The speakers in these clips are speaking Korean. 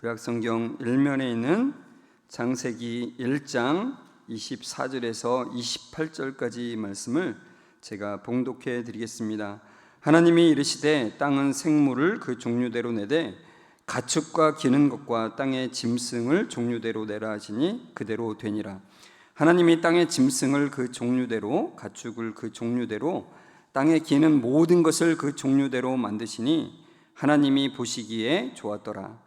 구약 성경 일면에 있는 장세기 1장 24절에서 28절까지 말씀을 제가 봉독해 드리겠습니다. 하나님이 이르시되 땅은 생물을 그 종류대로 내되 가축과 기는 것과 땅의 짐승을 종류대로 내라 하시니 그대로 되니라. 하나님이 땅의 짐승을 그 종류대로 가축을 그 종류대로 땅에 기는 모든 것을 그 종류대로 만드시니 하나님이 보시기에 좋았더라.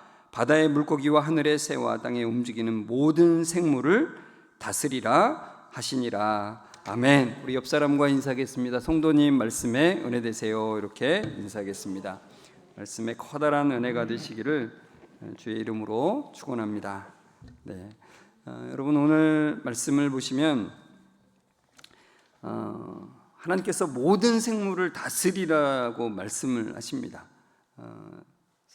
바다의 물고기와 하늘의 새와 땅에 움직이는 모든 생물을 다스리라 하시니라 아멘. 우리 옆 사람과 인사하겠습니다. 성도님 말씀에 은혜 되세요. 이렇게 인사하겠습니다. 말씀에 커다란 은혜가 되시기를 주의 이름으로 축원합니다. 네. 어, 여러분 오늘 말씀을 보시면 어, 하나님께서 모든 생물을 다스리라고 말씀을 하십니다. 어,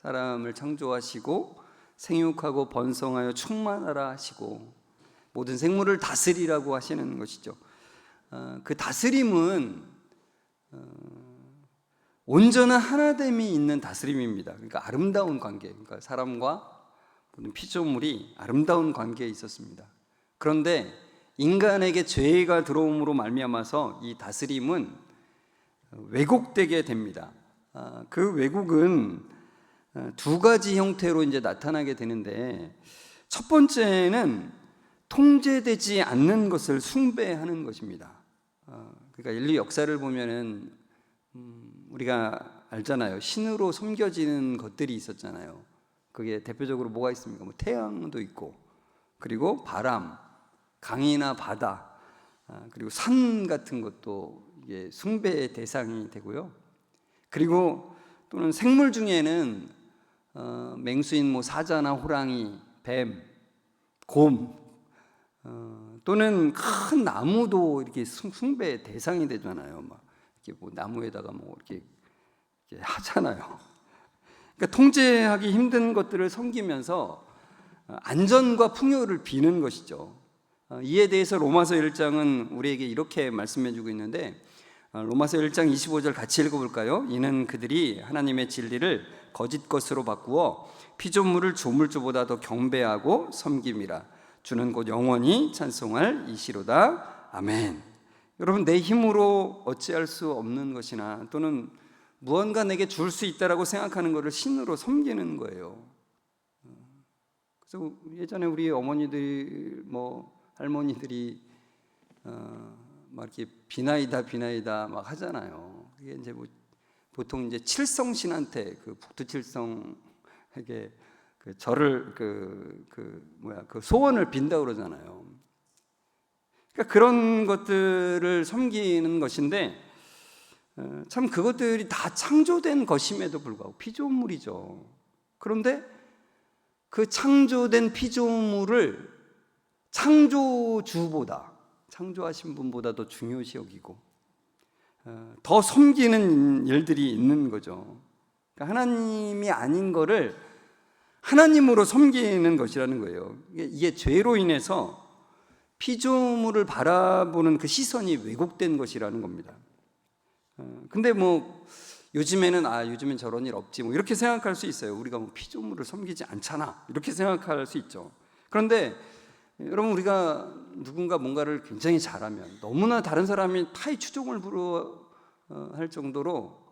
사람을 창조하시고 생육하고 번성하여 충만하라 하시고 모든 생물을 다스리라고 하시는 것이죠. 어, 그 다스림은 어, 온전한 하나됨이 있는 다스림입니다. 그러니까 아름다운 관계, 그러니까 사람과 모든 피조물이 아름다운 관계에 있었습니다. 그런데 인간에게 죄가 들어옴으로 말미암아서 이 다스림은 왜곡되게 됩니다. 아, 그 왜곡은 어, 두 가지 형태로 이제 나타나게 되는데 첫 번째는 통제되지 않는 것을 숭배하는 것입니다. 어, 그러니까 인류 역사를 보면은 음, 우리가 알잖아요. 신으로 섬겨지는 것들이 있었잖아요. 그게 대표적으로 뭐가 있습니까? 뭐 태양도 있고, 그리고 바람, 강이나 바다, 아, 그리고 산 같은 것도 이게 숭배의 대상이 되고요. 그리고 또는 생물 중에는 어, 맹수인 뭐 사자나 호랑이, 뱀, 곰, 어, 또는 큰 나무도 이렇게 숭배 대상이 되잖아요. 막 이렇게 뭐 나무에다가 뭐 이렇게, 이렇게 하잖아요. 그러니까 통제하기 힘든 것들을 섬기면서 안전과 풍요를 비는 것이죠. 어, 이에 대해서 로마서 1장은 우리에게 이렇게 말씀해 주고 있는데 어, 로마서 1장 25절 같이 읽어 볼까요? 이는 그들이 하나님의 진리를 거짓 것으로 바꾸어 피조물을 조물주보다 더 경배하고 섬김이라 주는 곧 영원히 찬송할 이시로다. 아멘. 여러분 내 힘으로 어찌할 수 없는 것이나 또는 무언가 내게 줄 수 있다라고 생각하는 것을 신으로 섬기는 거예요. 그래서 예전에 우리 어머니들 뭐 할머니들이 어, 막 이렇게 비나이다 비나이다 막 하잖아요. 그게 이제 뭐 보통 이제 칠성신한테 그 북두칠성에게 그 절을 그, 그 뭐야 그 소원을 빈다 그러잖아요. 그러니까 그런 것들을 섬기는 것인데 어, 참 그것들이 다 창조된 것임에도 불구하고 피조물이죠. 그런데 그 창조된 피조물을 창조주보다 창조하신 분보다 더 중요시 여기고 어, 더 섬기는 일들이 있는 거죠. 그러니까 하나님이 아닌 거를 하나님으로 섬기는 것이라는 거예요. 이게 죄로 인해서 피조물을 바라보는 그 시선이 왜곡된 것이라는 겁니다. 어, 근데 뭐 요즘에는 아 요즘엔 저런 일 없지 뭐 이렇게 생각할 수 있어요. 우리가 뭐 피조물을 섬기지 않잖아 이렇게 생각할 수 있죠. 그런데 여러분 우리가 누군가 뭔가를 굉장히 잘하면 너무나 다른 사람이 타의 추종을 불허할 정도로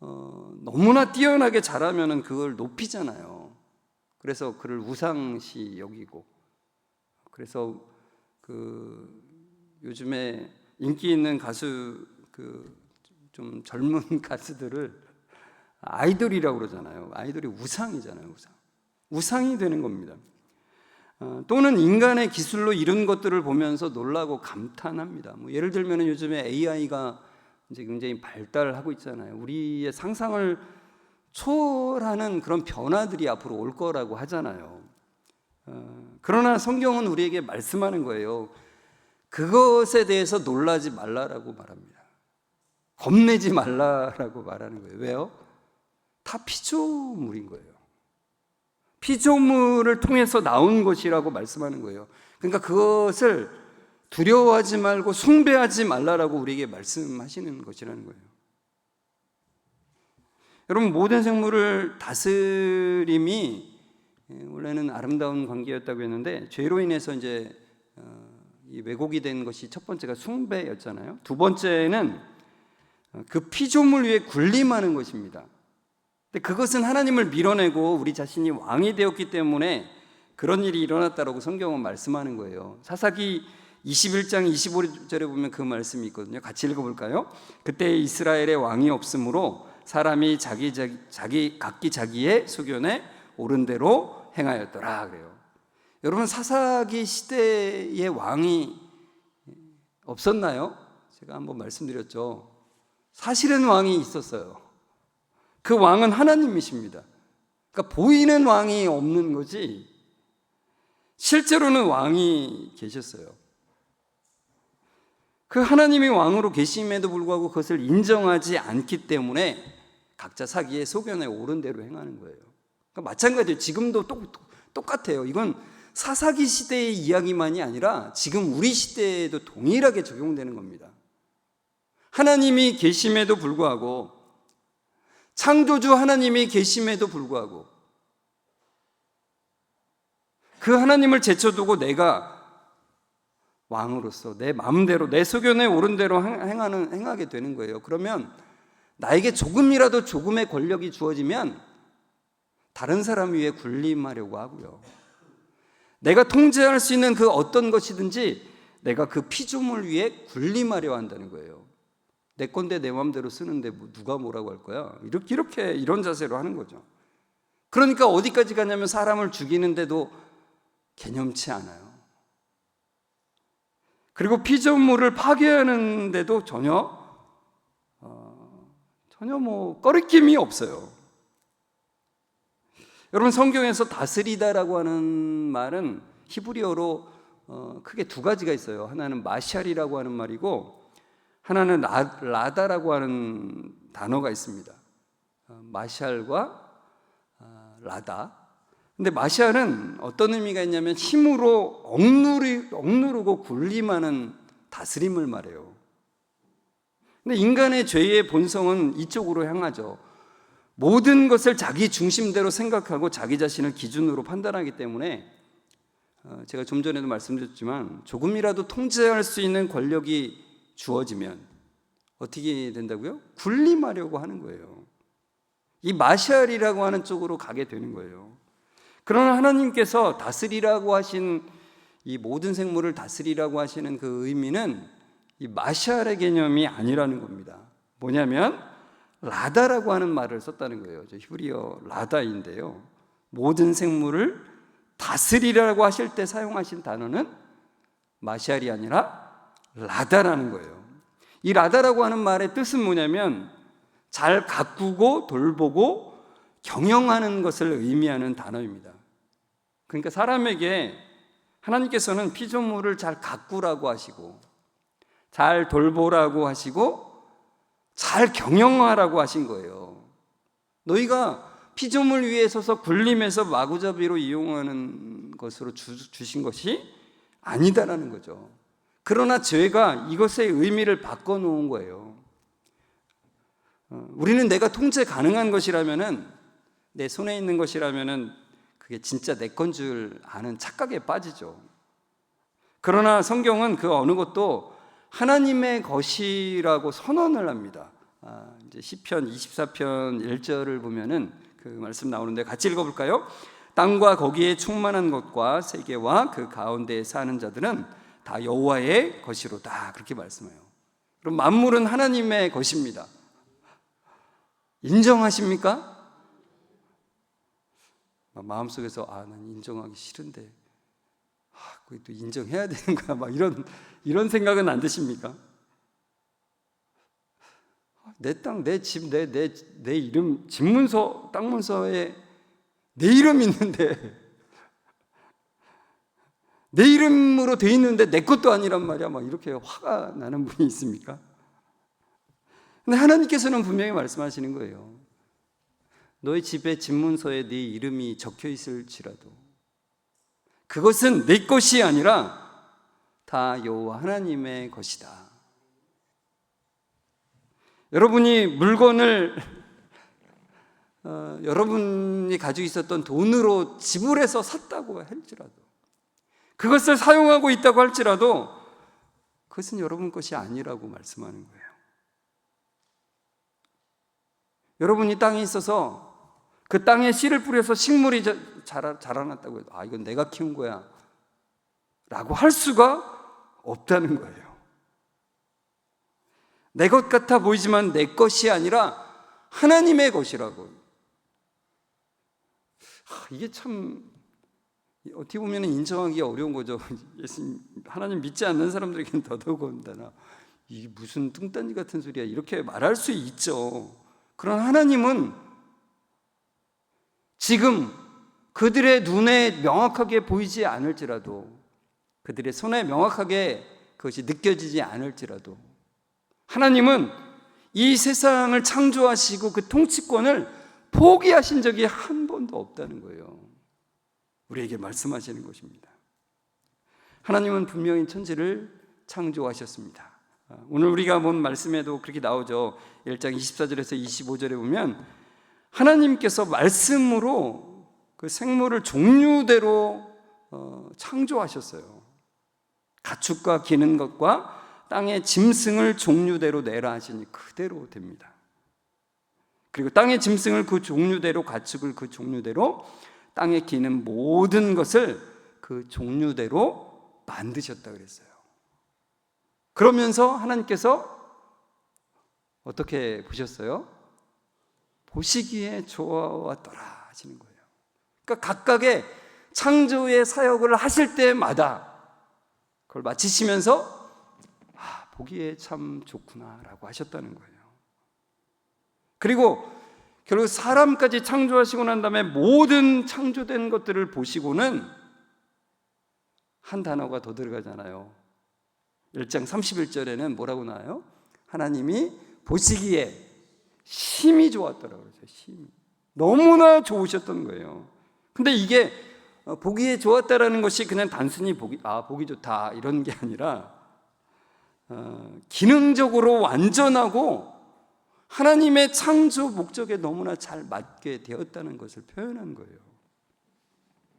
어, 너무나 뛰어나게 잘하면은 그걸 높이잖아요. 그래서 그를 우상시 여기고 그래서 그 요즘에 인기 있는 가수 그 좀 젊은 가수들을 아이돌이라고 그러잖아요. 아이돌이 우상이잖아요. 우상. 우상이 되는 겁니다. 어, 또는 인간의 기술로 이룬 것들을 보면서 놀라고 감탄합니다. 뭐 예를 들면 요즘에 AI가 이제 굉장히 발달하고 있잖아요. 우리의 상상을 초월하는 그런 변화들이 앞으로 올 거라고 하잖아요. 어, 그러나 성경은 우리에게 말씀하는 거예요. 그것에 대해서 놀라지 말라라고 말합니다. 겁내지 말라라고 말하는 거예요. 왜요? 다 피조물인 거예요. 피조물을 통해서 나온 것이라고 말씀하는 거예요. 그러니까 그것을 두려워하지 말고 숭배하지 말라라고 우리에게 말씀하시는 것이라는 거예요. 여러분 모든 생물을 다스림이 예, 원래는 아름다운 관계였다고 했는데 죄로 인해서 이제 어, 이 왜곡이 된 것이 첫 번째가 숭배였잖아요. 두 번째는 어, 그 피조물 위에 군림하는 것입니다. 근데 그것은 하나님을 밀어내고 우리 자신이 왕이 되었기 때문에 그런 일이 일어났다라고 성경은 말씀하는 거예요. 사사기 21장 25절에 보면 그 말씀이 있거든요. 같이 읽어볼까요? 그때 이스라엘의 왕이 없으므로 사람이 자기 자기, 자기 각기 자기의 소견에 옳은 대로 행하였더라 그래요. 여러분 사사기 시대의 왕이 없었나요? 제가 한번 말씀드렸죠. 사실은 왕이 있었어요. 그 왕은 하나님이십니다. 그러니까 보이는 왕이 없는 거지. 실제로는 왕이 계셨어요. 그 하나님이 왕으로 계심에도 불구하고 그것을 인정하지 않기 때문에 각자 사기의 소견에 옳은 대로 행하는 거예요. 그러니까 마찬가지예요. 지금도 똑, 똑같아요. 이건 사사기 시대의 이야기만이 아니라 지금 우리 시대에도 동일하게 적용되는 겁니다. 하나님이 계심에도 불구하고 창조주 하나님이 계심에도 불구하고 그 하나님을 제쳐두고 내가 왕으로서 내 마음대로 내 소견에 옳은 대로 행하는 행하게 되는 거예요. 그러면 나에게 조금이라도 조금의 권력이 주어지면 다른 사람 위에 군림하려고 하고요. 내가 통제할 수 있는 그 어떤 것이든지 내가 그 피조물 위에 군림하려 한다는 거예요. 내 건데 내 마음대로 쓰는데 뭐 누가 뭐라고 할 거야? 이렇게 이렇게 이런 자세로 하는 거죠. 그러니까 어디까지 가냐면 사람을 죽이는데도 개념치 않아요. 그리고 피조물을 파괴하는데도 전혀 어, 전혀 뭐 꺼리낌이 없어요. 여러분 성경에서 다스리다라고 하는 말은 히브리어로 어, 크게 두 가지가 있어요. 하나는 마샬이라고 하는 말이고 하나는 라, 다라고 하는 단어가 있습니다. 어, 마샬과 어, 라다. 근데 마샬은 어떤 의미가 있냐면 힘으로 억누르, 억누르고 군림하는 다스림을 말해요. 근데 인간의 죄의 본성은 이쪽으로 향하죠. 모든 것을 자기 중심대로 생각하고 자기 자신을 기준으로 판단하기 때문에 어, 제가 좀 전에도 말씀드렸지만 조금이라도 통제할 수 있는 권력이 주어지면 어떻게 된다고요? 군림하려고 하는 거예요. 이 마샬이라고 하는 쪽으로 가게 되는 거예요. 그러나 하나님께서 다스리라고 하신 이 모든 생물을 다스리라고 하시는 그 의미는 이 마샬의 개념이 아니라는 겁니다. 뭐냐면 라다라고 하는 말을 썼다는 거예요. 히브리어 라다인데요. 모든 생물을 다스리라고 하실 때 사용하신 단어는 마샬이 아니라 라다라는 거예요. 이 라다라고 하는 말의 뜻은 뭐냐면 잘 가꾸고 돌보고 경영하는 것을 의미하는 단어입니다. 그러니까 사람에게 하나님께서는 피조물을 잘 가꾸라고 하시고 잘 돌보라고 하시고 잘 경영하라고 하신 거예요. 너희가 피조물 위에 서서 굴림해서 마구잡이로 이용하는 것으로 주, 주신 것이 아니다라는 거죠. 그러나 죄가 이것의 의미를 바꿔놓은 거예요. 어, 우리는 내가 통제 가능한 것이라면은 내 손에 있는 것이라면은 그게 진짜 내 건 줄 아는 착각에 빠지죠. 그러나 성경은 그 어느 것도 하나님의 것이라고 선언을 합니다. 아, 이제 시편 24편 1절을 보면은 그 말씀 나오는데 같이 읽어볼까요? 땅과 거기에 충만한 것과 세계와 그 가운데에 사는 자들은 다 여호와의 것이로다 그렇게 말씀해요. 그럼 만물은 하나님의 것입니다. 인정하십니까? 마음속에서 아, 난 인정하기 싫은데 아, 그게 또 인정해야 되는 거야. 막 이런 이런 생각은 안 드십니까? 내 땅, 내 집, 내, 내, 내 이름, 집문서, 땅문서에 내 이름 있는데 내 이름으로 돼 있는데 내 것도 아니란 말이야. 막 이렇게 화가 나는 분이 있습니까? 근데 하나님께서는 분명히 말씀하시는 거예요. 너의 집에 집문서에 네 이름이 적혀 있을지라도 그것은 내 것이 아니라 다 여호와 하나님의 것이다. 여러분이 물건을 어, 여러분이 가지고 있었던 돈으로 지불해서 샀다고 할지라도 그것을 사용하고 있다고 할지라도 그것은 여러분 것이 아니라고 말씀하는 거예요. 여러분이 땅에 있어서 그 땅에 씨를 뿌려서 식물이 자- 자라, 자라났다고 해도 아 이건 내가 키운 거야 라고 할 수가 없다는 거예요. 내 것 같아 보이지만 내 것이 아니라 하나님의 것이라고. 하, 이게 참 어떻게 보면 인정하기 어려운 거죠. 예수님 하나님 믿지 않는 사람들에게는 더더군다나 이게 무슨 뚱딴지 같은 소리야 이렇게 말할 수 있죠. 그런 하나님은 지금 그들의 눈에 명확하게 보이지 않을지라도 그들의 손에 명확하게 그것이 느껴지지 않을지라도 하나님은 이 세상을 창조하시고 그 통치권을 포기하신 적이 한 번도 없다는 거예요. 우리에게 말씀하시는 것입니다. 하나님은 분명히 천지를 창조하셨습니다. 오늘 우리가 본 말씀에도 그렇게 나오죠. 1장 24절에서 25절에 보면 하나님께서 말씀으로 그 생물을 종류대로 어, 창조하셨어요. 가축과 기는 것과 땅의 짐승을 종류대로 내라 하시니 그대로 됩니다. 그리고 땅의 짐승을 그 종류대로 가축을 그 종류대로 땅에 기는 모든 것을 그 종류대로 만드셨다 그랬어요. 그러면서 하나님께서 어떻게 보셨어요? 보시기에 좋아왔더라 하시는 거예요. 그러니까 각각의 창조의 사역을 하실 때마다 그걸 마치시면서 아, 보기에 참 좋구나라고 하셨다는 거예요. 그리고 결국 사람까지 창조하시고 난 다음에 모든 창조된 것들을 보시고는 한 단어가 더 들어가잖아요. 1장 31절에는 뭐라고 나와요? 하나님이 보시기에 심히 좋았더라고요. 심히. 너무나 좋으셨던 거예요. 근데 이게 어, 보기에 좋았다라는 것이 그냥 단순히 보기 아 보기 좋다 이런 게 아니라 어, 기능적으로 완전하고 하나님의 창조 목적에 너무나 잘 맞게 되었다는 것을 표현한 거예요.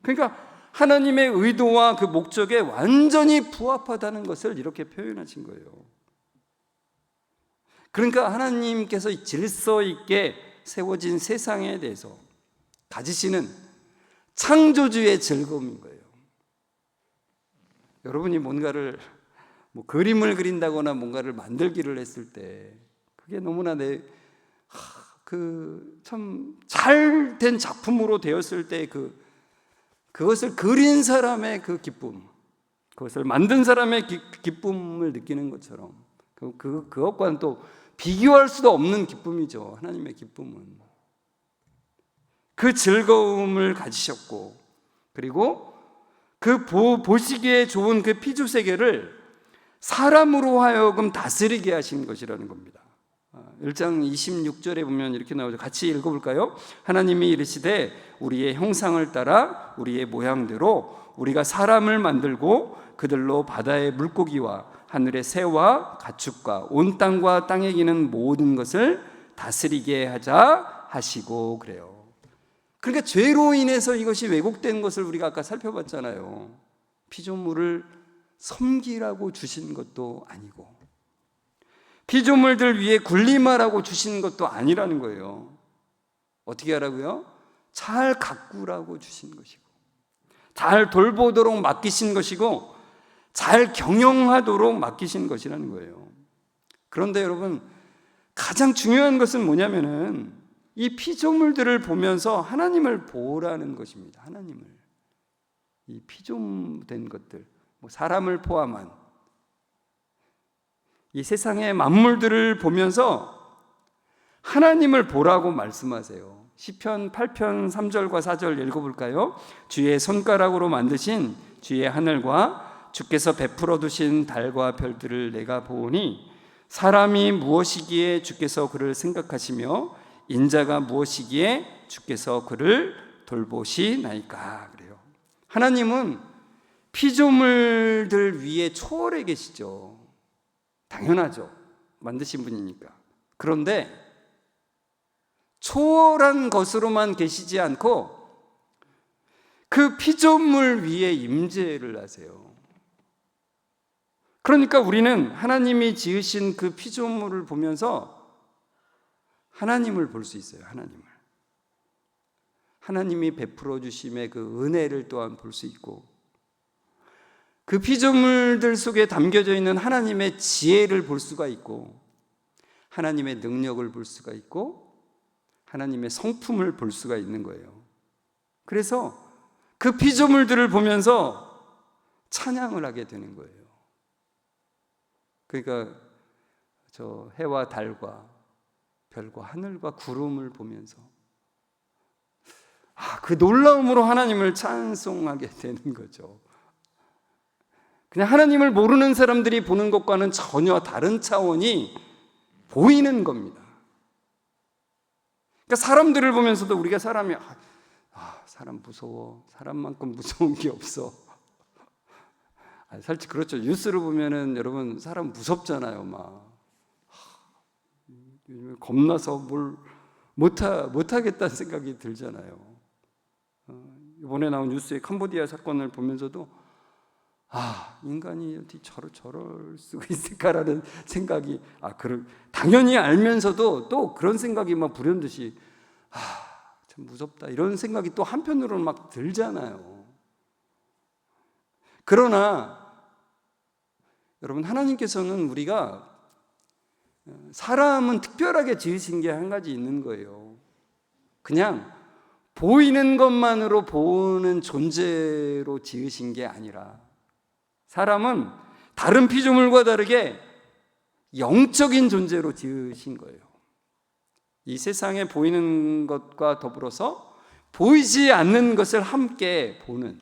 그러니까 하나님의 의도와 그 목적에 완전히 부합하다는 것을 이렇게 표현하신 거예요. 그러니까 하나님께서 질서 있게 세워진 세상에 대해서 가지시는 창조주의 즐거움인 거예요. 여러분이 뭔가를 뭐 그림을 그린다거나 뭔가를 만들기를 했을 때 그게 너무나 내 그 참 잘 된 작품으로 되었을 때 그 그것을 그린 사람의 그 기쁨, 그것을 만든 사람의 기, 기쁨을 느끼는 것처럼 그, 그 그것과는 또 비교할 수도 없는 기쁨이죠. 하나님의 기쁨은 그 즐거움을 가지셨고 그리고 그 보, 보시기에 좋은 그 피조 세계를 사람으로 하여금 다스리게 하신 것이라는 겁니다. 1장 26절에 보면 이렇게 나오죠. 같이 읽어볼까요? 하나님이 이르시되 우리의 형상을 따라 우리의 모양대로 우리가 사람을 만들고 그들로 바다의 물고기와 하늘의 새와 가축과 온 땅과 땅에 기는 모든 것을 다스리게 하자 하시고 그래요. 그러니까 죄로 인해서 이것이 왜곡된 것을 우리가 아까 살펴봤잖아요. 피조물을 섬기라고 주신 것도 아니고 피조물들 위에 군림하라고 주신 것도 아니라는 거예요. 어떻게 하라고요? 잘 가꾸라고 주신 것이고 잘 돌보도록 맡기신 것이고 잘 경영하도록 맡기신 것이라는 거예요. 그런데 여러분 가장 중요한 것은 뭐냐면은 이 피조물들을 보면서 하나님을 보라는 것입니다. 하나님을 이 피조된 것들, 뭐 사람을 포함한 이 세상의 만물들을 보면서 하나님을 보라고 말씀하세요. 시편 8편 3절과 4절 읽어 볼까요? 주의 손가락으로 만드신 주의 하늘과 주께서 베풀어 두신 달과 별들을 내가 보오니 사람이 무엇이기에 주께서 그를 생각하시며 인자가 무엇이기에 주께서 그를 돌보시나이까 그래요. 하나님은 피조물들 위에 초월해 계시죠. 당연하죠. 만드신 분이니까. 그런데 초월한 것으로만 계시지 않고 그 피조물 위에 임재를 하세요. 그러니까 우리는 하나님이 지으신 그 피조물을 보면서 하나님을 볼 수 있어요. 하나님을. 하나님이 베풀어 주심의 그 은혜를 또한 볼 수 있고 그 피조물들 속에 담겨져 있는 하나님의 지혜를 볼 수가 있고 하나님의 능력을 볼 수가 있고 하나님의 성품을 볼 수가 있는 거예요. 그래서 그 피조물들을 보면서 찬양을 하게 되는 거예요. 그러니까 저 해와 달과 별과 하늘과 구름을 보면서 아, 그 놀라움으로 하나님을 찬송하게 되는 거죠. 그냥 하나님을 모르는 사람들이 보는 것과는 전혀 다른 차원이 보이는 겁니다. 그러니까 사람들을 보면서도 우리가 사람이 아, 아, 사람 무서워. 사람만큼 무서운 게 없어. 아, 솔직히 그렇죠. 뉴스를 보면은 여러분 사람 무섭잖아요, 막. 요즘에 겁나서 뭘 못하 못하겠다는 생각이 들잖아요. 어, 이번에 나온 뉴스의 캄보디아 사건을 보면서도 아 인간이 어떻게 저럴 저럴 수가 있을까라는 생각이 아 그런 당연히 알면서도 또 그런 생각이 막 불현듯이 아 참 무섭다 이런 생각이 또 한편으로는 막 들잖아요. 그러나 여러분 하나님께서는 우리가 사람은 특별하게 지으신 게 한 가지 있는 거예요. 그냥 보이는 것만으로 보는 존재로 지으신 게 아니라 사람은 다른 피조물과 다르게 영적인 존재로 지으신 거예요. 이 세상에 보이는 것과 더불어서 보이지 않는 것을 함께 보는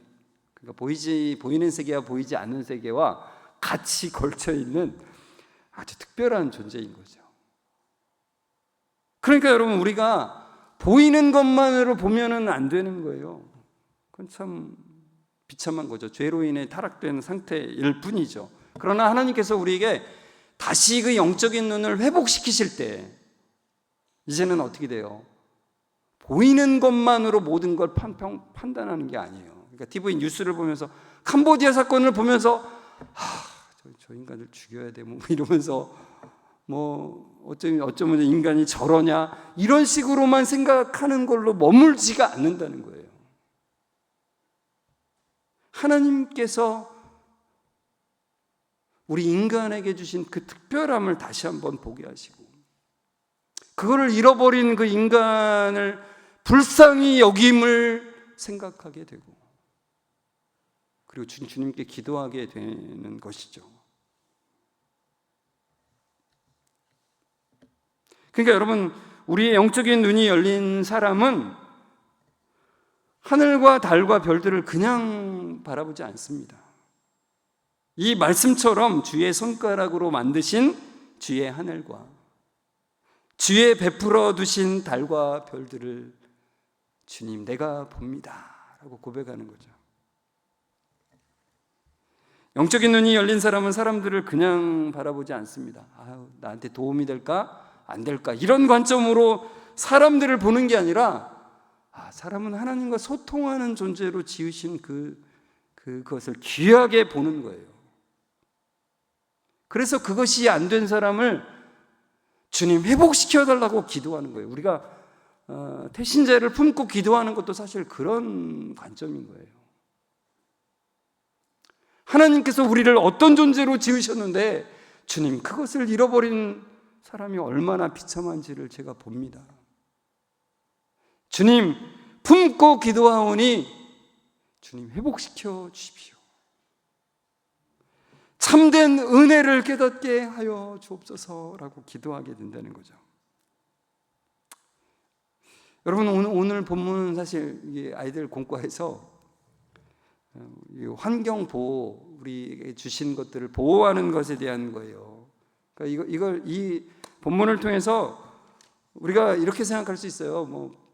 그러니까 보이지 보이는 세계와 보이지 않는 세계와 같이 걸쳐 있는 아주 특별한 존재인 거죠. 그러니까 여러분 우리가 보이는 것만으로 보면은 안 되는 거예요. 그건 참 비참한 거죠. 죄로 인해 타락된 상태일 뿐이죠. 그러나 하나님께서 우리에게 다시 그 영적인 눈을 회복시키실 때 이제는 어떻게 돼요? 보이는 것만으로 모든 걸 판평, 판단하는 게 아니에요. 그러니까 TV 뉴스를 보면서 캄보디아 사건을 보면서 하, 저, 저 인간을 죽여야 돼, 뭐 이러면서 뭐 어쩌면 어쩌면 인간이 저러냐 이런 식으로만 생각하는 걸로 머물지가 않는다는 거예요. 하나님께서 우리 인간에게 주신 그 특별함을 다시 한번 보게 하시고 그거를 잃어버린 그 인간을 불쌍히 여김을 생각하게 되고 그리고 주님께 기도하게 되는 것이죠. 그러니까 여러분 우리의 영적인 눈이 열린 사람은 하늘과 달과 별들을 그냥 바라보지 않습니다. 이 말씀처럼 주의 손가락으로 만드신 주의 하늘과 주의 베풀어 두신 달과 별들을 주님 내가 봅니다. 라고 고백하는 거죠. 영적인 눈이 열린 사람은 사람들을 그냥 바라보지 않습니다. 아유, 나한테 도움이 될까? 안 될까? 이런 관점으로 사람들을 보는 게 아니라 아, 사람은 하나님과 소통하는 존재로 지으신 그, 그것을 귀하게 보는 거예요. 그래서 그것이 안 된 사람을 주님 회복시켜 달라고 기도하는 거예요. 우리가 어, 태신제를 품고 기도하는 것도 사실 그런 관점인 거예요. 하나님께서 우리를 어떤 존재로 지으셨는데 주님 그것을 잃어버린 사람이 얼마나 비참한지를 제가 봅니다. 주님 품고 기도하오니 주님 회복시켜 주십시오. 참된 은혜를 깨닫게 하여 주옵소서라고 기도하게 된다는 거죠. 여러분 오늘 오늘 본문은 사실 아이들 공과에서 어, 이 환경 보호 우리에게 주신 것들을 보호하는 것에 대한 거예요. 그러니까 이걸 이 본문을 통해서 우리가 이렇게 생각할 수 있어요. 뭐 아,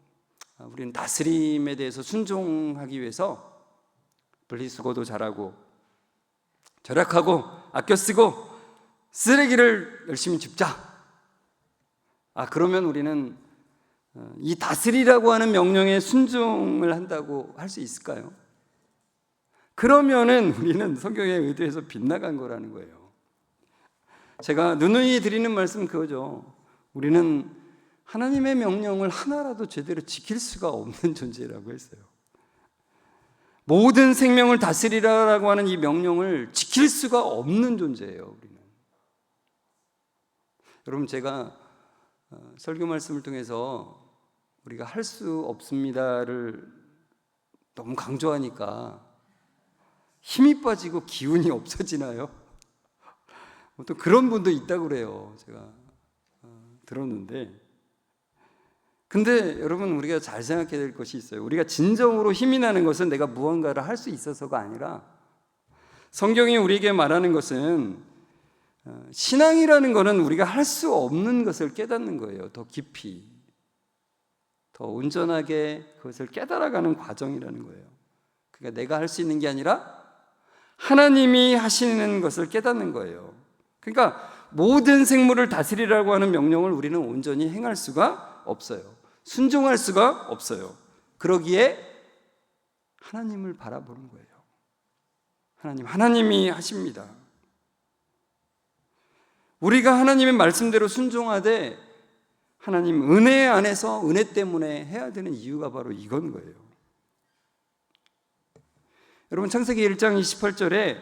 우리는 다스림에 대해서 순종하기 위해서 분리수거도 잘하고 절약하고 아껴 쓰고 쓰레기를 열심히 줍자. 아 그러면 우리는 어, 이 다스리라고 하는 명령에 순종을 한다고 할 수 있을까요? 그러면은 우리는 성경에 의도해서 빗나간 거라는 거예요. 제가 누누이 드리는 말씀 그거죠. 우리는 하나님의 명령을 하나라도 제대로 지킬 수가 없는 존재라고 했어요. 모든 생명을 다스리라라고 하는 이 명령을 지킬 수가 없는 존재예요, 우리는. 여러분 제가 어, 설교 말씀을 통해서 우리가 할 수 없습니다를 너무 강조하니까 힘이 빠지고 기운이 없어지나요? 또 그런 분도 있다고 그래요. 제가 어, 들었는데. 근데 여러분 우리가 잘 생각해야 될 것이 있어요. 우리가 진정으로 힘이 나는 것은 내가 무언가를 할 수 있어서가 아니라 성경이 우리에게 말하는 것은 어, 신앙이라는 것은 우리가 할 수 없는 것을 깨닫는 거예요. 더 깊이. 더 온전하게 그것을 깨달아가는 과정이라는 거예요. 그러니까 내가 할 수 있는 게 아니라 하나님이 하시는 것을 깨닫는 거예요. 그러니까 모든 생물을 다스리라고 하는 명령을 우리는 온전히 행할 수가 없어요. 순종할 수가 없어요. 그러기에 하나님을 바라보는 거예요. 하나님, 하나님이 하십니다. 우리가 하나님의 말씀대로 순종하되 하나님 은혜 안에서 은혜 때문에 해야 되는 이유가 바로 이건 거예요. 여러분 창세기 1장 28절에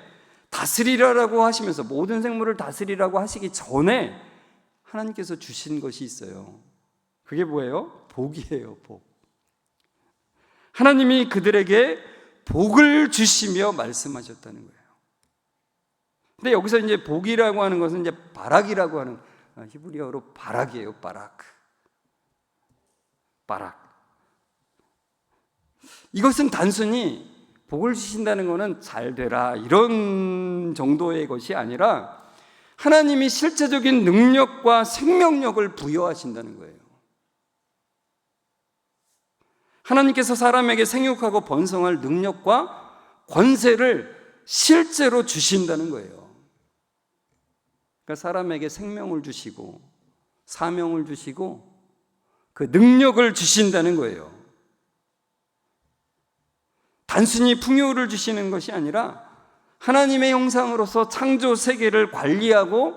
다스리라라고 하시면서 모든 생물을 다스리라고 하시기 전에 하나님께서 주신 것이 있어요. 그게 뭐예요? 복이에요, 복. 하나님이 그들에게 복을 주시며 말씀하셨다는 거예요. 근데 여기서 이제 복이라고 하는 것은 이제 바락이라고 하는 아, 히브리어로 바락이에요, 바락. 바락. 이것은 단순히 복을 주신다는 것은 잘 되라 이런 정도의 것이 아니라 하나님이 실제적인 능력과 생명력을 부여하신다는 거예요. 하나님께서 사람에게 생육하고 번성할 능력과 권세를 실제로 주신다는 거예요. 그러니까 사람에게 생명을 주시고 사명을 주시고 그 능력을 주신다는 거예요. 단순히 풍요를 주시는 것이 아니라 하나님의 형상으로서 창조 세계를 관리하고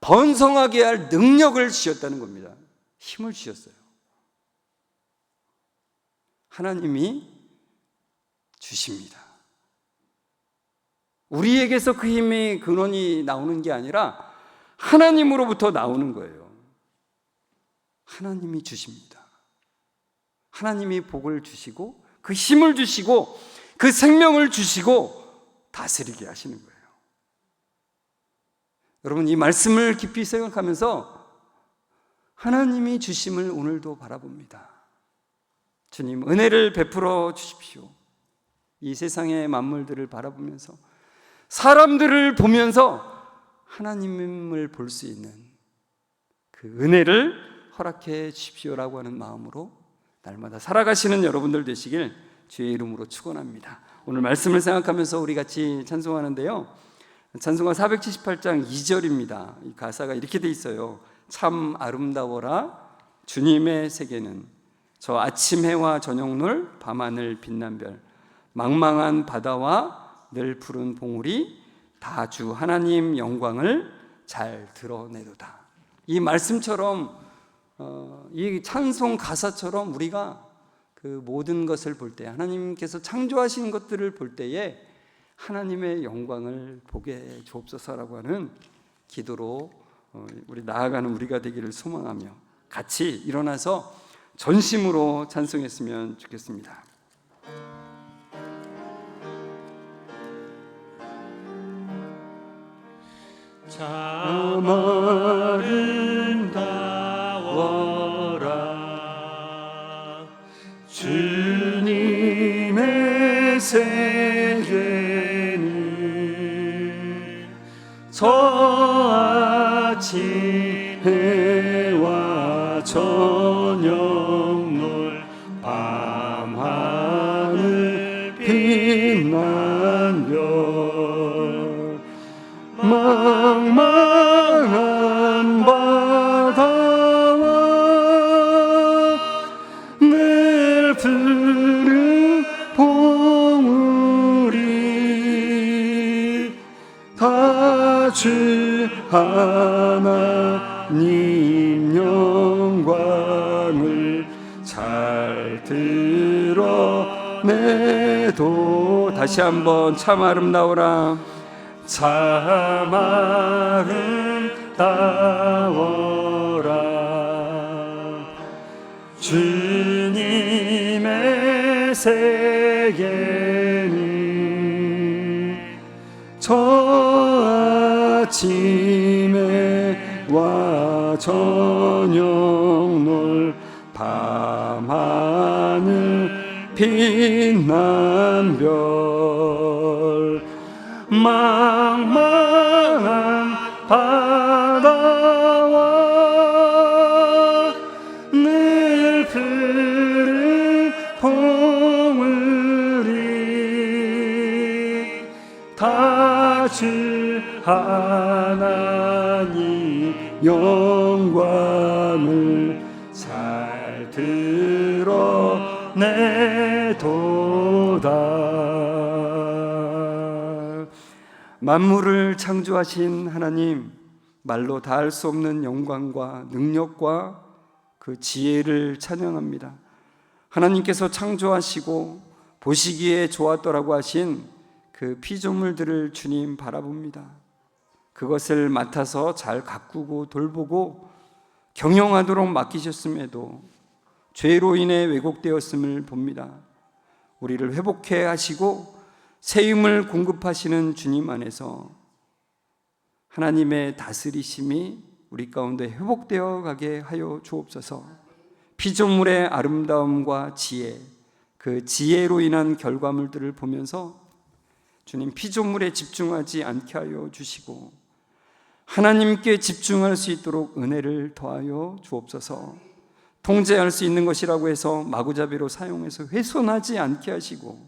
번성하게 할 능력을 주셨다는 겁니다. 힘을 주셨어요. 하나님이 주십니다. 우리에게서 그 힘의 근원이 나오는 게 아니라 하나님으로부터 나오는 거예요. 하나님이 주십니다. 하나님이 복을 주시고 그 힘을 주시고 그 생명을 주시고 다스리게 하시는 거예요. 여러분 이 말씀을 깊이 생각하면서 하나님이 주심을 오늘도 바라봅니다. 주님 은혜를 베풀어 주십시오. 이 세상의 만물들을 바라보면서 사람들을 보면서 하나님을 볼 수 있는 그 은혜를 허락해 주십시오라고 하는 마음으로 날마다 살아가시는 여러분들 되시길 주의 이름으로 축원합니다. 오늘 말씀을 생각하면서 우리 같이 찬송하는데요. 찬송가 478장 2절입니다. 이 가사가 이렇게 돼 있어요. 참 아름다워라 주님의 세계는 저 아침 해와 저녁 놀 밤하늘 빛난 별 망망한 바다와 늘 푸른 봉우리 다 주 하나님 영광을 잘 드러내도다. 이 말씀처럼 어, 이 찬송 가사처럼 우리가 그 모든 것을 볼 때, 하나님께서 창조하신 것들을 볼 때에 하나님의 영광을 보게 주옵소서라고 하는 기도로 어, 우리 나아가는 우리가 되기를 소망하며 같이 일어나서 전심으로 찬송했으면 좋겠습니다. 참 아름다워라 주님의 세계는 저 아침 해와 저 드러내도 다시 한번 참 아름다워라. 참 아름다워라. 주님의 세계는 저 아침에 와 저녁 빛난 별 망망한 바다와 늘 푸른 봉우리 다주 하나님 영광을 드러내도다 만물을 창조하신 하나님 말로 다할 수 없는 영광과 능력과 그 지혜를 찬양합니다. 하나님께서 창조하시고 보시기에 좋았더라고 하신 그 피조물들을 주님 바라봅니다. 그것을 맡아서 잘 가꾸고 돌보고 경영하도록 맡기셨음에도 죄로 인해 왜곡되었음을 봅니다. 우리를 회복해 하시고 새 힘을 공급하시는 주님 안에서 하나님의 다스리심이 우리 가운데 회복되어 가게 하여 주옵소서. 피조물의 아름다움과 지혜, 그 지혜로 인한 결과물들을 보면서 주님 피조물에 집중하지 않게 하여 주시고 하나님께 집중할 수 있도록 은혜를 더하여 주옵소서. 통제할 수 있는 것이라고 해서 마구잡이로 사용해서 훼손하지 않게 하시고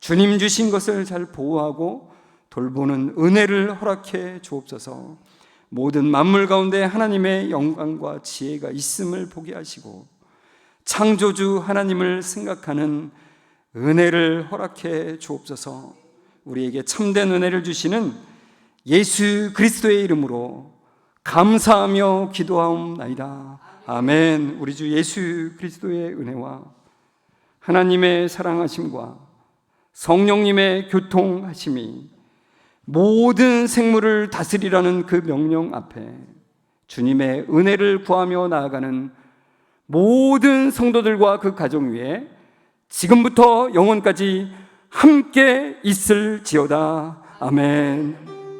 주님 주신 것을 잘 보호하고 돌보는 은혜를 허락해 주옵소서. 모든 만물 가운데 하나님의 영광과 지혜가 있음을 보게 하시고 창조주 하나님을 생각하는 은혜를 허락해 주옵소서. 우리에게 참된 은혜를 주시는 예수 그리스도의 이름으로 감사하며 기도하옵나이다. 아멘. 우리 주 예수 그리스도의 은혜와 하나님의 사랑하심과 성령님의 교통하심이 모든 생물을 다스리라는 그 명령 앞에 주님의 은혜를 구하며 나아가는 모든 성도들과 그 가정 위에 지금부터 영원까지 함께 있을지어다. 아멘.